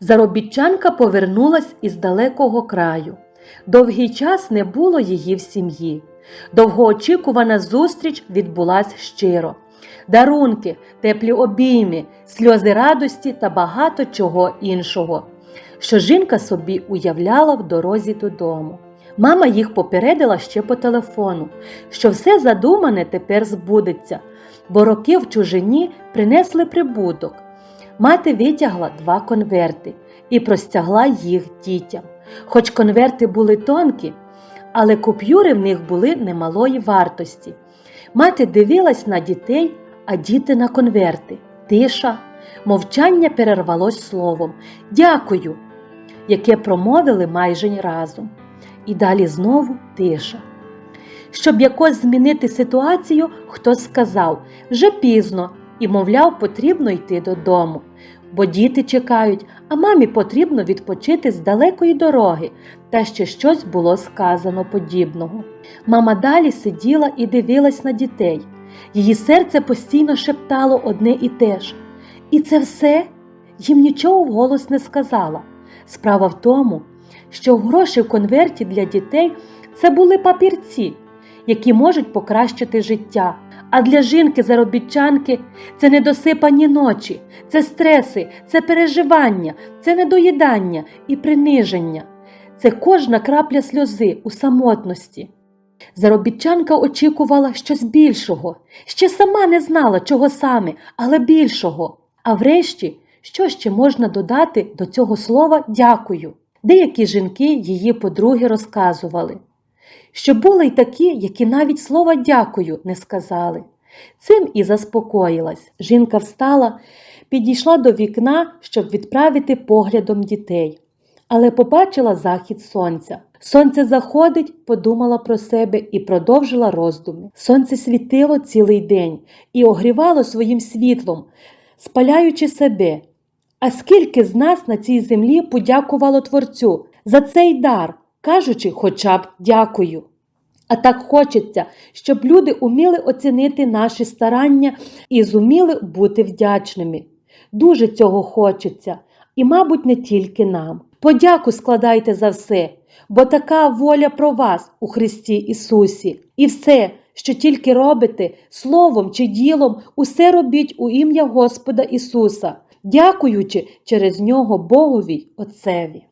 Заробітчанка повернулась із далекого краю. Довгий час не було її в сім'ї. Довгоочікувана зустріч відбулась щиро. Дарунки, теплі обійми, сльози радості та багато чого іншого, що жінка собі уявляла в дорозі додому. Мама їх попередила ще по телефону, що все задумане тепер збудеться, бо роки в чужині принесли прибуток. Мати витягла два конверти і простягла їх дітям. Хоч конверти були тонкі, але купюри в них були немалої вартості. Мати дивилась на дітей, а діти на конверти. Тиша, мовчання перервалось словом Дякую, яке промовили майже разом. І далі знову тиша. Щоб якось змінити ситуацію, хтось сказав вже пізно і, мовляв, потрібно йти додому, бо діти чекають, а мамі потрібно відпочити з далекої дороги, та ще щось було сказано подібного. Мама далі сиділа і дивилась на дітей. Її серце постійно шептало одне і те ж. І це все їм нічого вголос не сказала. Справа в тому, що гроші в конверті для дітей це були папірці, які можуть покращити життя. А для жінки-заробітчанки це недосипані ночі, це стреси, це переживання, це недоїдання і приниження, це кожна крапля сльози у самотності. Заробітчанка очікувала щось більшого, ще сама не знала, чого саме, але більшого. А врешті, що ще можна додати до цього слова дякую? Деякі жінки її подруги розказували, що були й такі, які навіть слова дякую не сказали. Цим і заспокоїлась. Жінка встала, підійшла до вікна, щоб відправити поглядом дітей, але побачила захід сонця. Сонце заходить, подумала про себе і продовжила роздуми. Сонце світило цілий день і огрівало своїм світлом, спаляючи себе. А скільки з нас на цій землі подякувало Творцю за цей дар, кажучи хоча б дякую. А так хочеться, щоб люди уміли оцінити наші старання і зуміли бути вдячними. Дуже цього хочеться, і, мабуть, не тільки нам. Подяку складайте за все, бо така воля про вас у Христі Ісусі. І все, що тільки робите, словом чи ділом, усе робіть у ім'я Господа Ісуса, дякуючи через нього Богові Отцеві.